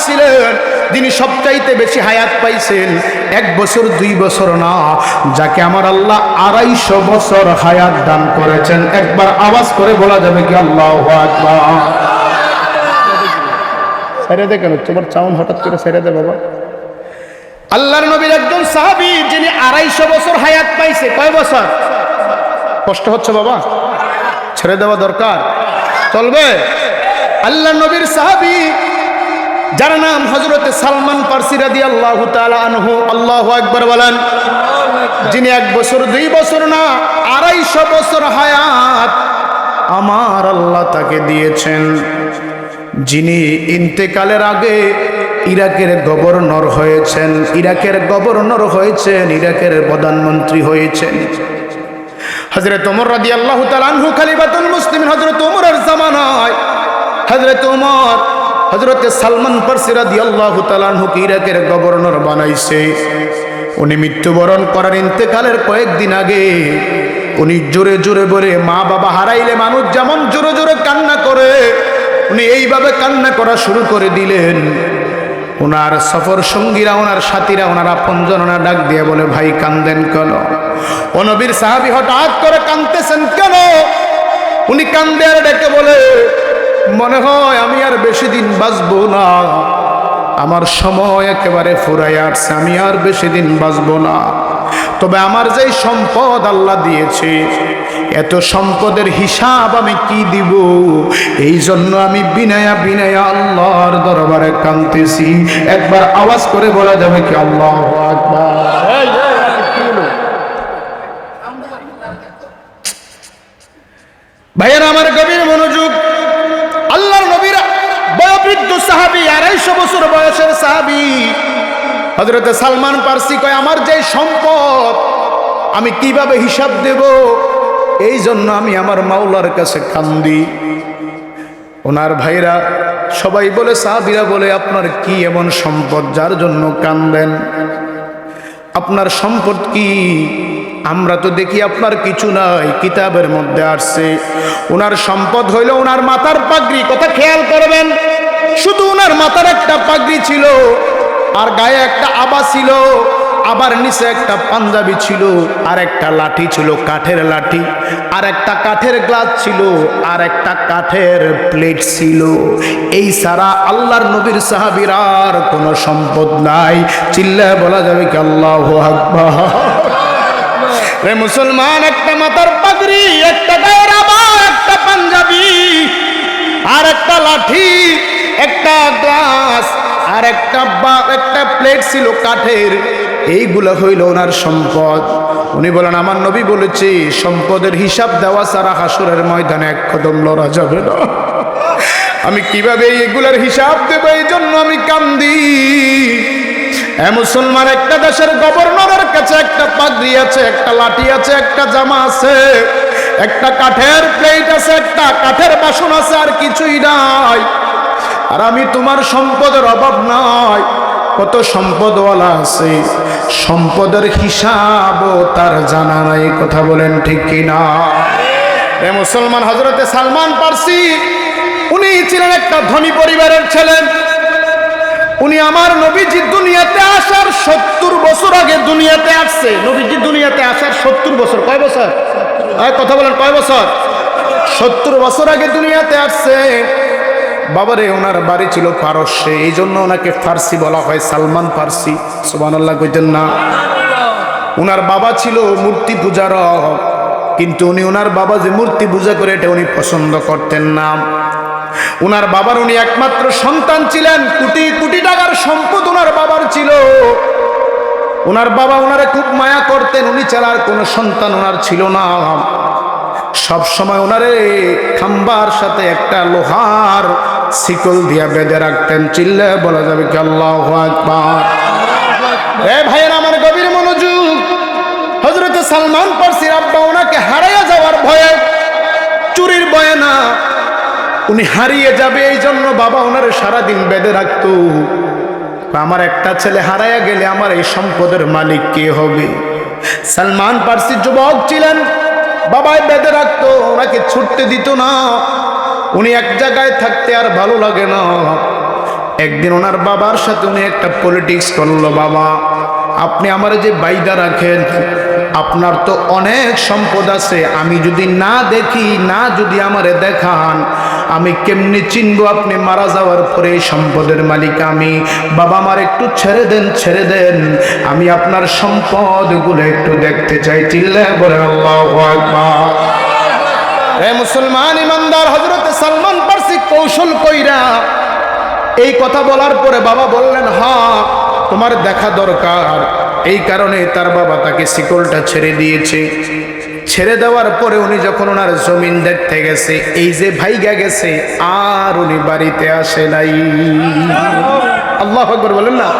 পাইছিলেন, যিনি সবচাইতে বেশি হায়াত পাইছেন, এক বছর, দুই বছর না, যাকে আমার আল্লাহ আড়াইশো বছর হায়াত দান করেছেন। একবার আওয়াজ করে বলা যাবে কি আল্লাহ ছেড়ে দে কেন? তোমার চাউন হঠাৎ করে ছেড়ে দে বাবা। আল্লাহর নবীর একজন সাহাবী, যিনি আড়াইশো বছর হায়াত পাইছে। কয় বছর? কষ্ট হচ্ছে বাবা। ছেড়ে দেওয়া দরকার। চলবে। আল্লাহ নবীর সাহাবী যার নাম হজরতে সালমান পারসি রাদি আল্লাহ আনহু, আল্লাহ একবার বলেন, যিনি এক বছর, দুই বছর না, আড়াইশো বছর হায়াত আমার আল্লাহ তাকে দিয়েছেন। যিনি ইন্তেকালের আগে ইরাকের গভর্নর হয়েছেন, ইরাকের গভর্নর হয়েছেন, ইরাকের প্রধানমন্ত্রী হয়েছেন। হজরত ওমর রাদি আল্লাহ তালানহু খালিবাতুল মুসলিম হজরত ওমরের জামানায় হজরত ওমর হজরত সালমান পারসি রাদি আল্লাহ তালানহুকে ইরাকের গভর্নর বানাইছে? উনি মৃত্যুবরণ করার ইন্তেকালের কয়েকদিন আগে উনি জোরে জোরে বলে, মা বাবা হারাইলে মানুষ যেমন জোরে জোরে কান্না করে, উনি এইভাবে কান্না করা শুরু করে দিলেন। ওনার সফর সঙ্গীরা ওনার সাথীরা ওনার আপনজন ওনার ডাক দিয়ে বলে, ভাই, কান্দেন কেন? ও নবীর সাহাবি হঠাৎ করে কান্দতেছেন কেন? উনি কান্দে আর ডেকে বলে মনে হয় আমি আর বেশি দিন বাঁচবো না। আমার সময় একেবারে ফুরাই আসছে আমি আর বেশি দিন বাঁচবো না। তবে আমার যেই সম্পদ আল্লাহ দিয়েছে এত সম্পদের হিসাব আমি কি দিব? এই জন্য আমি বিনায়া বিনায়া আল্লাহর দরবারে কাঁদতেছি। একবার আওয়াজ করে বলা যাবে কি আল্লাহ ভাইয়ের আমার গভীর মনোযোগ আল্লাহর নবীর বয়োবৃদ্ধ সাহাবি, আড়াইশো বছর বয়সের সাহাবি। হজরতে সালমান পার্সি কয়, আমার যে সম্পদ, আমি কীভাবে হিসাব দেব? এই জন্য আমি আমার মাওলার কাছে কান্দি। ওনার ভাইরা সবাই বলে, সাহাবিরা বলে, আপনার কি এমন সম্পদ যার জন্য কান্দেন? আপনার সম্পদ কি? আমরা তো দেখি আপনার কিছু নাই, কিতাবের মধ্যে আসছে। ওনার সম্পদ হইল ওনার মাথার পাগড়ি। কথা খেয়াল করবেন শুধু ওনার মাথার একটা পাগড়ি ছিল, আর গায়ে একটা আবা ছিল, আবার নিচে একটা পাঞ্জাবি ছিল, আর একটা লাঠি ছিল, কাঠের লাঠি, আর একটা কাঠের গ্লাস ছিল, আর একটা কাঠের প্লেট ছিল। এই সারা আল্লাহর নবীর সাহাবির আর কোনো সম্পদ নাই। চিল্লায় বলা যাবে কি আল্লাহ রে মুসলমান, একটা মাথার পাগড়ি, একটা গায়ের আবা, একটা পাঞ্জাবি, আর একটা লাঠি একটা গ্লাস আর একটা বা একটা প্লেট ছিল কাঠের। এইগুলো হইল ওনার সম্পদ। উনি বলেন, আমার নবী বলেছে, সম্পদের হিসাব দেওয়া ছাড়া হাসুরের ময়দানে এক কদম লড়া যাবে না। আমি কীভাবে এগুলোর হিসাব দেবো? এই জন্য আমি কান্দি। মুসলমান, একটা দেশের গভর্নরের কাছে একটা পাগড়ি আছে, একটা লাঠি আছে, একটা জামা আছে, একটা কাঠের প্লেট আছে, একটা কাঠের বাসন আছে, আর কিছুই নাই। আর আমি তোমার সম্পদের অভাব নাই কত সম্পদওয়ালা আছে, সম্পদের হিসাবও তার জানা নাই, কথা বলেন ঠিক কিনা? এ মুসলমান হজরতে সালমান পারসি, উনি ছিলেন একটা ধনী পরিবারের ছেলে। উনি আমার নবীজি দুনিয়াতে আসার সত্তর বছর আগে দুনিয়াতে আসছে। নবীজি দুনিয়াতে আসার সত্তর বছর, কয় বছর? কথা বলেন, কয় বছর? সত্তর বছর আগে দুনিয়াতে আসছে। বাবারে, ওনার বাড়ি ছিল পারস্যে এই জন্য ওনাকে ফার্সি বলা হয় সালমান ফার্সি। সুবান আল্লাহ কইতেন না। ওনার বাবা ছিল মূর্তি পূজার কিন্তু উনি, ওনার বাবা যে মূর্তি পূজা করে, এটা উনি পছন্দ করতেন না। ওনার বাবার উনি একমাত্র সন্তান ছিলেন, কোটি কোটি টাকার সম্পদ ওনার বাবার ছিল। ওনার বাবা ওনারে খুব মায়া করতেন, উনি ছাড়ার কোনো সন্তান ওনার ছিল না। সব সময় ওনারে খাম্বার সাথে একটা লোহার শিকল দিয়া বেঁধে রাখতেন। চিল্লে বলা যাবে কি আল্লাহ এ ভাইয়ের, আমার গভীর মনোযোগ। হজরত সালমান পার্সির আব্বা ওনাকে হারাইয়া যাওয়ার ভয়ে চুরির ভয়ে না উনি হারিয়ে যাবে এই জন্য বাবা ওনারে সারাদিন বেঁধে রাখতো। আমার একটা ছেলে হারাইয়া গেলে আমার এই সম্পদের মালিক কে হবে? সালমান পার্সি যুবক ছিলেন। বাবাই বেঁধে রাখতো, ওনাকে ছুটতে দিত না। উনি এক জায়গায় থাকতে আর ভালো লাগে না। একদিন ওনার বাবার সাথে উনি একটা পলিটিক্স করল, বাবা, আপনি আমার যে বাইদা রাখেন আপনার তো অনেক সম্পদ আছে, আমি যদি না দেখি, না যদি আমারে দেখান, আমি কেমনি চিনবো আপনি মারা যাওয়ার পরে সম্পদের মালিক আমি? বাবা আমার একটু ছেড়ে দেন ছেড়ে দেন, আমি আপনার সম্পদগুলো একটু দেখতে চাই চিল্লা বলে আল্লাহ রে মুসলমান ইমানদার হজরত সালমান পারসি কৌশল কইরা এই কথা বলার পরে বাবা বললেন হ্যাঁ তোমার দেখা দরকার। এই কারণে তার বাবা তাকে শিকলটা ছেড়ে দিয়েছে। ছেড়ে দেওয়ার পরে উনি যখন ওনার জমিন দেখতে গেছে, এই যে ভাইগা গেছে, আর উনি বাড়িতে আসে নাই। আল্লাহ আকবর বলেন না।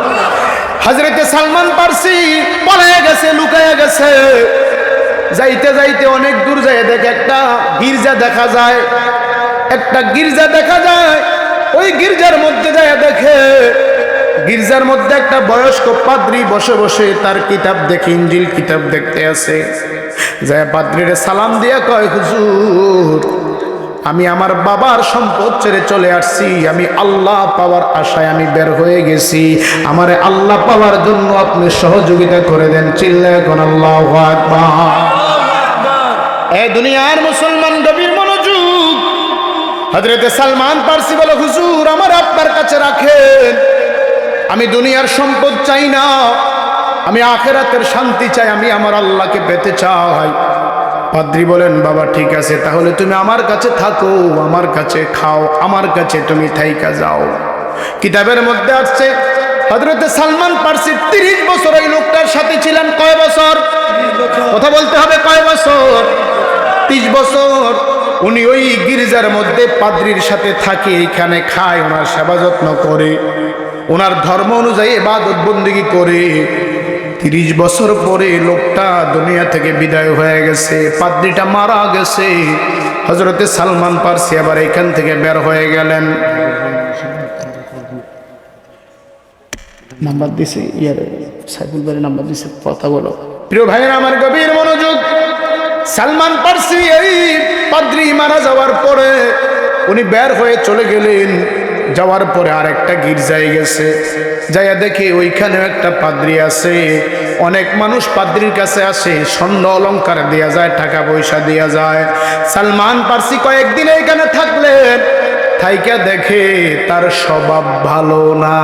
হজরতে সালমান পারসি পলায় গেছে, লুকায় গেছে। যাইতে যাইতে অনেক দূর যায় দেখে একটা গির্জা দেখা যায়। একটা গির্জা দেখা যায়। ওই গির্জার মধ্যে যায় দেখে গির্জার মধ্যে একটা বয়স্ক পাদ্রি বসে বসে তার কিতাব দেখে, ইঞ্জিল কিতাব দেখতে আছে যায় পাদ্রিরে সালাম দিয়া কয়, হুজুর, আমি আমার বাবার সম্পদ ছেড়ে চলে আসছি। আমি আল্লাহ পাওয়ার আশায় আমি বের হয়ে গেছি। আমারে আল্লাহ পাওয়ার জন্য আপনি সহযোগিতা করে দেন। চিল্লা এখন আল্লাহ এ দুনিয়ার মুসলমান গভীর মনোযোগ। হজরতে সালমান পারসি বলো, হুজুর, আমার আপনার কাছে রাখেন। আমি দুনিয়ার সম্পদ চাই না। আমি আখেরাতের শান্তি চাই। আমি আমার আল্লাহকে পেতে চাই। পাদ্রি বলেন, বাবা, ঠিক আছে, তাহলে তুমি আমার কাছে থাকো, আমার কাছে খাও, আমার কাছে তুমি থাইকা যাও। কিতাবের মধ্যে আসছে হজরতে সালমান পারসি তিরিশ বছর ওই লোকটার সাথে ছিলেন, কয় বছর? কথা বলতে হবে, কয় বছর? তিরিশ বছর। উনি ওই গির্জার মধ্যে পাদ্রির সাথে থাকে, এখানে খায়, ওনার সেবা যত্ন করে। ওনার ধর্ম অনুযায়ী এবাদত বন্দিগি করে তিরিশ বছর পরে লোকটা দুনিয়া থেকে বিদায় হয়ে গেছে পাদ্রিটা মারা গেছে। হজরতে সালমান পারসি আবার এখান থেকে বের হয়ে গেলেন। নাম্বার দিছে ইয়ার সাইফুল ভাই নাম্বার দিছে কথা বলো। প্রিয় ভাইয়ের আমার গভীর মনোযোগ। সালমান পারসি এই পাদ্রি মারা যাওয়ার পরে উনি বের হয়ে চলে গেলেন। যাওয়ার পরে আর একটা গির্জায় গেছে। যাইয়া দেখে ওইখানেও একটা পাদ্রি আছে। অনেক মানুষ পাদ্রির কাছে আসে, স্বর্ণ অলঙ্কার দেওয়া যায়, টাকা পয়সা দেওয়া যায়। সালমান পার্সি কয়েকদিন এখানে থাকলেন। থাইকা দেখে তার স্বভাব ভালো না।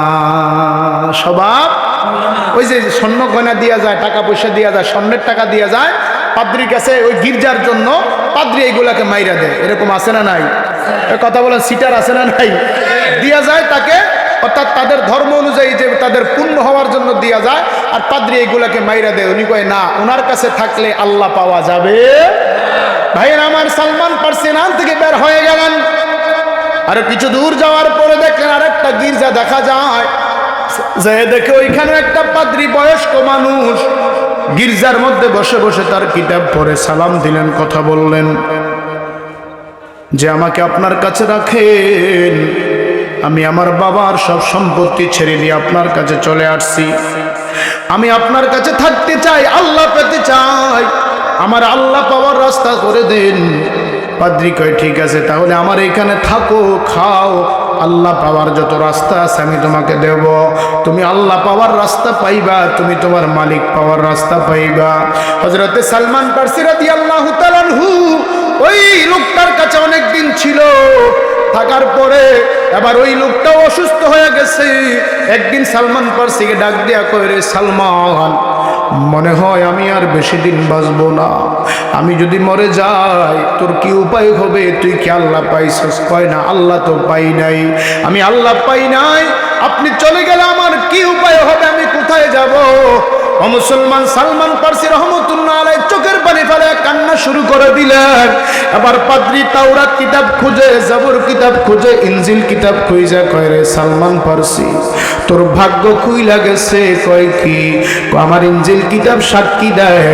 স্বভাব? ওই যে স্বর্ণ গয়না দেওয়া যায়, টাকা পয়সা দেওয়া যায়, স্বর্ণের টাকা দেওয়া যায়, পাদ্রির কাছে ওই গির্জার জন্য পাদ্রি এইগুলাকে মাইরা দেয়। এরকম আছে না নাই? কথা বলেন, সিটার আছে না নাই? দিয়া যায় তাকে, অর্থাৎ তাদের ধর্ম অনুযায়ী যে তাদের পূর্ণ হওয়ার জন্য দিয়া যায়, আর পাদ্রি এইগুলাকে মাইরা দেয়। উনি কয়, না ওনার কাছে থাকলে আল্লাহ পাওয়া যাবে। ভাইয়ের, আমার সালমান পার্সিনান থেকে বের হয়ে গেলেন। আর কিছু দূর যাওয়ার পরে দেখলেন আরেকটা গির্জা দেখা যায়। যে দেখে ওইখানে একটা পাদ্রি বয়স্ক মানুষ গির্জার মধ্যে বসে বসে তার কিতাব পড়ে, সালাম দিলেন, কথা বললেন। যে আমাকে আপনার কাছে রাখেন। আমি আমার বাবার সব সম্পত্তি ছেড়ে দিয়ে আপনার কাছে চলে আসছি। আমি আপনার কাছে থাকতে চাই, আল্লাহ পেতে চাই। আমার আল্লাহ পাওয়ার রাস্তা করে দেন। পাদ্রি কয়, ঠিক আছে, তাহলে আমার এখানে থাকো, খাও। আল্লাহ পাওয়ার যত রাস্তা আছে, আমি তোমাকে দেব। তুমি আল্লাহ পাওয়ার রাস্তা পাইবা, তুমি তোমার মালিক পাওয়ার রাস্তা পাইবা। হজরতে সালমান পার্সিরাদি আল্লাহ তালানহু ওই লোকটার কাছে অনেকদিন ছিল। থাকার পরে এবার ওই লোকটাও অসুস্থ হয়ে গেছে। একদিন সালমান পার্সিকে ডাক দিয়া কয়, রে সালমান, মনে হয় আমি আর বেশি দিন বাঁচবো না। আমি যদি মরে যাই, তোর কি উপায় হবে? তুই কি আল্লাহ পাইছিস? কয়, না, আল্লাহ তো পাই নাই। আমি আল্লাহ পাই নাই। আপনি চলে গেলে আমার কি উপায় হবে? আমি কোথায় যাব? ও মুসলমান, সালমান পার্সি রহমতুল্লাহ আলাই চোখের পানি ফেলে কান্না শুরু করে দিলেন। আবার পাদ্রি তাওরাত কিতাব খুঁজে, জাবুর কিতাব খুঁজে, ইনজিল কিতাব খুঁজে, কয় রে সালমান পার্সি তোর ভাগ্য খুই লাগেছে কয় কি? আমার ইনজিল কিতাব সাক্ষী দেয়,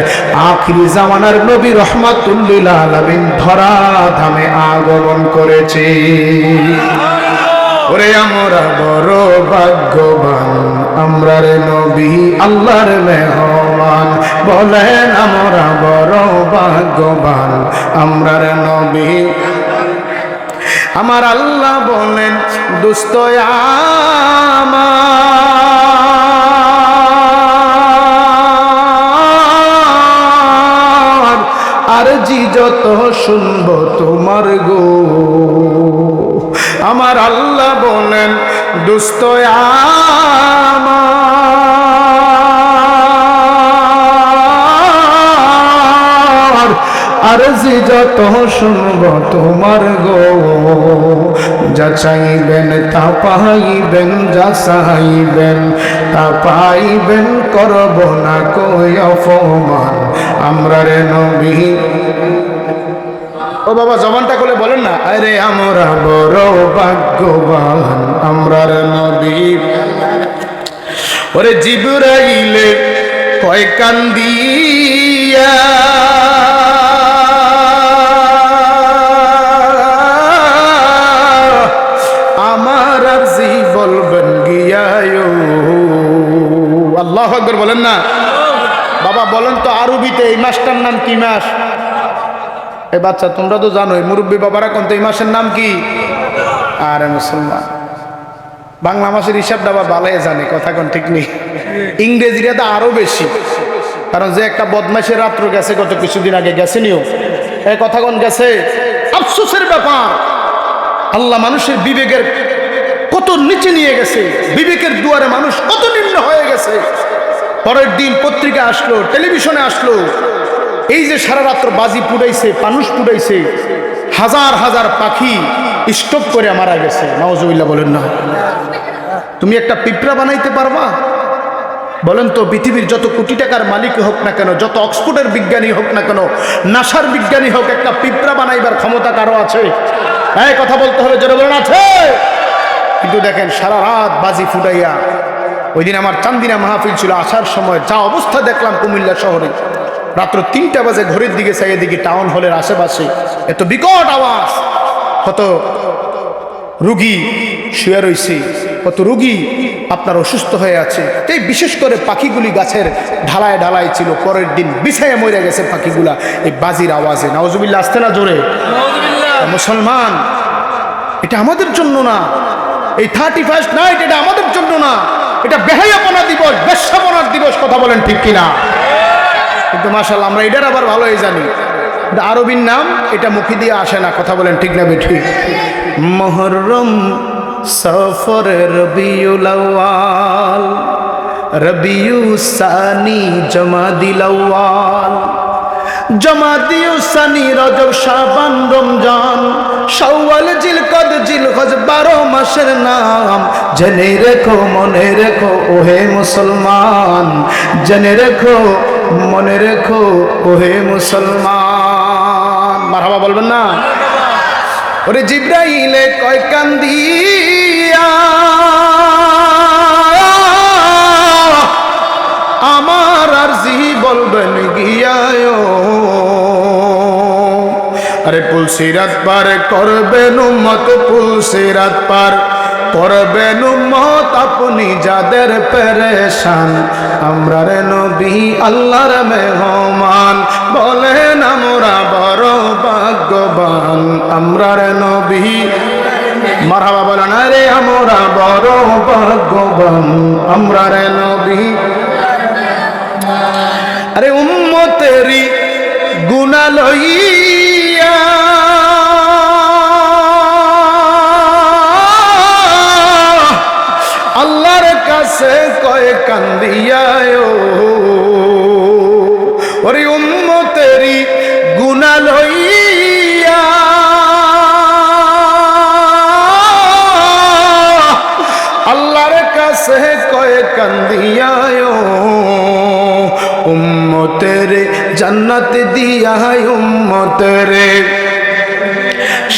আখিরি জামানার নবী রহমাতুল্লিল আলামিন ধরা ধামে আগমন করেছে। ওরে আমরা বড় ভাগ্যবান, আমরা রে নবী, আল্লাহর মেহমান। বলেন আমরা বড় ভাগ্যবান, আমরা রে নবী। আমার আল্লাহ বলেন আমার আর জি যত শুনব তোমার গো। আমার আল্লাহ বলেন দুস্ত আমার। আর জি যত শুনব তোমার গো, যা চাইবেন তা পাইবেন, যা চাইবেন তা পাইবেন, করব না, কই অপমান। আমরা রে নবী ও বাবা, জবানটা করে বলেন না। আরে আমরা বড় ভাগ্যবান আমরার নবী। ওরে জিবরাইলে কয় কান্দিয়া। আমার আর জি বলবেন গিয়ায় আল্লাহ বলেন না। বাবা, বলেন তো আরবিতে এই মাসটার নাম কি মাস? এই বাচ্চা, তোমরা তো জানোই, মুরব্বী বাবারা কোন এই মাসের নাম কি? আরে মুসলমান। বাংলা মাসের হিসাবটা আবার বালাই জানে, কথা কোন ঠিক নেই। ইংরেজিটা তো আরও বেশি। কারণ যে একটা বদমাসের রাত্র গেছে, গত কিছুদিন আগে গেছে নিও এই কথা কোন গেছে? আফসোসের ব্যাপার। আল্লাহ মানুষের বিবেকের কত নিচে নিয়ে গেছে, বিবেকের দুয়ারে মানুষ কত নিম্ন হয়ে গেছে। পরের দিন পত্রিকা আসলো, টেলিভিশনে আসলো এই যে সারা রাত্র বাজি পুড়াইছে মানুষ পুড়াইছে, হাজার হাজার পাখি স্টপ করে মারা গেছে। নওয়াজুবিল্লাহ বলেন না। তুমি একটা পিঁপড়া বানাইতে পারবা? বলেন তো, পৃথিবীর যত কোটি টাকার মালিক হোক না কেন, যত অক্সফোর্ডের বিজ্ঞানী হোক না কেন, নাসার বিজ্ঞানী হোক, একটা পিঁপড়া বানাইবার ক্ষমতা কারও আছে? হ্যাঁ কথা বলতে হবে বলেন, আছে। কিন্তু দেখেন, সারা রাত বাজি ফুটাইয়া, ওই দিন আমার চান্দিনা মাহফিল ছিল, আসার সময় যা অবস্থা দেখলাম কুমিল্লা শহরে। রাত্র তিনটা বাজে ঘড়ির দিকে চাই এদিকে টাউন হলের আশেপাশে এত বিকট আওয়াজ কত রুগী শুয়ে রয়েছে কত রুগী আপনার অসুস্থ হয়ে আছে। এই বিশেষ করে পাখিগুলি গাছের ঢালায় ঢালায় ছিল পরের দিন বিছায় মরে গেছে পাখিগুলা। এই বাজির আওয়াজে নওয়াজুবিল্লা আসতে না জোরে? মুসলমান এটা আমাদের জন্য না। এই থার্টি ফার্স্ট নাইট এটা আমাদের জন্য না। এটা বেহাইয়াপনা দিবস বেশ্যাপনার দিবস কথা বলেন ঠিক কিনা? কিন্তু মাসাল্লাহ আমরা এটার আবার ভালোই জানি। আরবির নাম, এটা মুখি দিয়ে আসে না, কথা বলেন ঠিক না বেঠি। মহরম সফর রবিউল আউয়াল, রবিউ সানি জমাদিল আউয়াল। জমাদিউ সানি রজব শাবান রমজান, শাওয়াল জিলকদ জিলহজ বারো মাসের নাম। জেনে রেখো, মনে রেখো, ওহে মুসলমান, জেনে রেখো মনে রেখো, ওহে মুসলমান। মারহাবা বলবেন না? ওরে জিব্রাইলে কয় কান্দিয়া। আমার আর জি বলবেন গিয়ায়। আরে পুলসিরাত পার করবেন উম্মত পুলসিরাত পার করবেন উম্মত আপনি যাদের পেরেশান। আমরা রে নবী, আল্লাহর মেহমান। বলেন আমরা বড় ভাগ্যবান। আমরা রে নবী। মারহাবা বলেন, আরে আমরা বড় ভাগ্যবান। আমরা রে নবী। আরে উম্মতেরি গুণা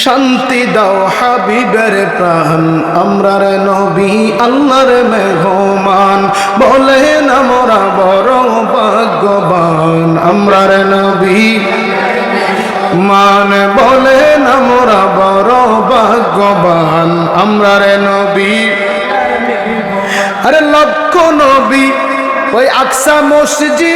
শান্তি দাও হাবিবের প্রাণ। আমরার নবী, আল্লাহর মেঘমান বলেন আমরা বড় ভাগ্যবান। আমরার নবী, মান বলেন আমরা বড় ভাগ্যবান। আমরার নবী, আরে লক্ষ নবী, ওই আকসা মসজিদে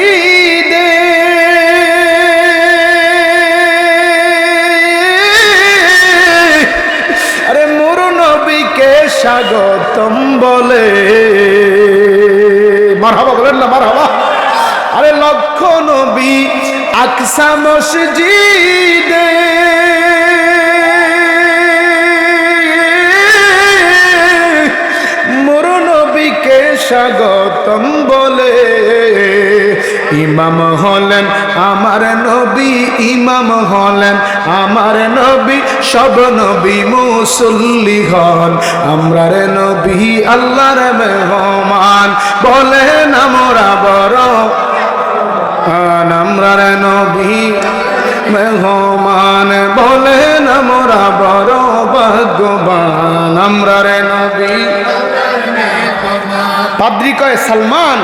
স্বাগতম বলে। মারহাবা বলেন না, মারহাবা। আরে লক্ষ নবী আকসা মসজিদে। মোর নবীকে স্বাগতম বলে। ইমাম হলেন, আমার নবী ইমাম হলেন, আমার নবী সব নবী মুসল্লি হন। আমরার নবী আল্লাহর মেহমান, বলেন আমরা বড়। আমরার নবী মেহমান, বলেন আমরা বড় আমরার নবী পাদ্রি কয় সালমান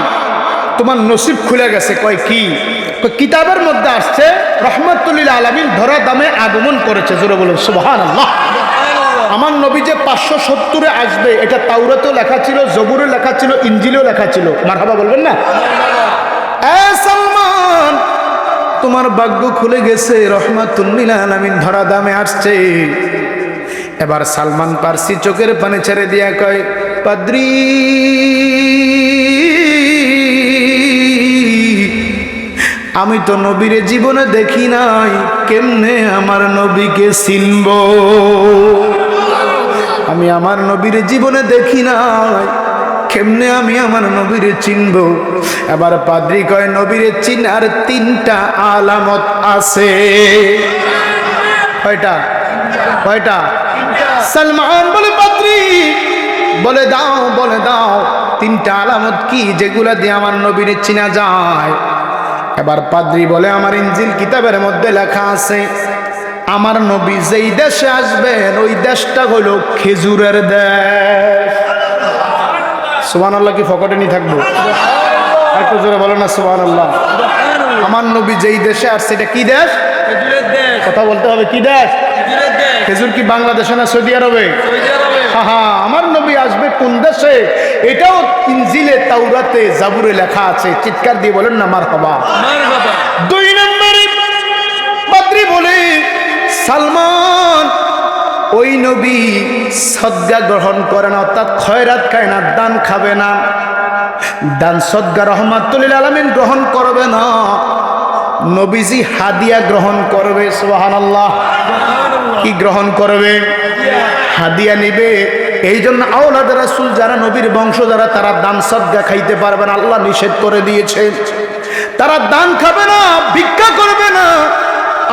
তোমার নসিব খুলে গেছে। কয় কি? কিতাবের মধ্যে আসছে রহমতুল্লিল আলমিন ধরা দামে আগমন করেছে। জোরে বলুন সুবহান আল্লাহ আমার নবী যে পাঁচশো সত্তরে আসবে এটা তাওরাতেও লেখা ছিল জবুরে লেখা ছিল ইঞ্জিলেও লেখা ছিল। মারহাবা বলবেন না? এ সালমান তোমার ভাগ্য খুলে গেছে রহমাতুল্লিল আলমিন ধরা দামে আসছে। এবার সালমান পার্সি চোখের পানে ছেড়ে দিয়া কয় পাদ্রি আমি তো নবীরে জীবনে দেখি নাই, কেমনে আমার নবীকে চিনব? আমি আমার নবীর জীবনে দেখি নাই, কেমনে আমি আমার নবীরে চিনব? এবার পাদ্রি কয়, নবীরে চিনার তিনটা আলামত আছে। কয়টা? কয়টা? সালমান বলে, পাদ্রি, বলে দাও বলে দাও, তিনটা আলামত কি যেগুলা দিয়ে আমার নবীর চিনা যায়? এবার পাদ্রি বলে আমার ইঞ্জিল কিতাবের মধ্যে লেখা আছে আমার নবী যেই দেশে আসবেন ওই দেশটা হলো খেজুরের দেশ। সুবান আল্লাহ কি ফকটে নি থাকব? একটু জোরে বলো না সুবান আল্লাহ আমার নবী যেই দেশে আসছে এটা কি দেশ? কথা বলতে হবে কি দেশ? খেজুর কি বাংলাদেশে না সৌদি আরবে? আরবে। হা। কোন দেশে? এটাও ইনজিলে তাওরাতে জাবুরে লেখা আছে। চিৎকার দিয়ে বলেন না মার হবা দুই নম্বরে পাদ্রি বলে সালমান ওই নবী সদ্গা গ্রহণ করে না অর্থাৎ খয়রাত খায় না দান খাবে না। দান সদ্গা রহমাতুল্লিল আলমিন গ্রহণ করবে না। নবীজি হাদিয়া গ্রহণ করবে সোহান আল্লাহ কি গ্রহণ করবে? হাদিয়া নিবে। এই জন্য আওলাদ রাসুল যারা নবীর বংশ, যারা তারা দান সদ্গা খাইতে পারবে না, আল্লাহ নিষেধ করে দিয়েছে। তারা দান খাবে না, ভিক্ষা করবে না,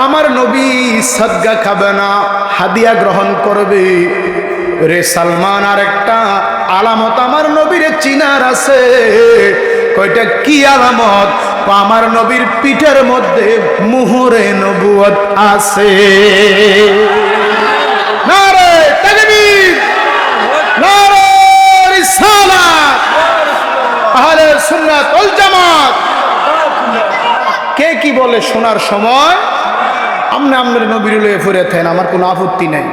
আমার নবী সদ্গা খাবে না, হাদিয়া গ্রহণ করবে। রে সালমান আর একটা আলামত আমার নবীর চিনার আছে। কয়টা কি আলামত? আমার নবীর পিঠের মধ্যে মুহরে নবুয়ত আছে। কে কি বলে শোনার সময় আমনে আমনের নবীর লয়ে ফুরে থাকেন, আমার কোনো আপত্তি নেই।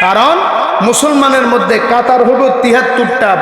কারণ মুসলমানের মধ্যে কাতার হলো তিহাত্তরটা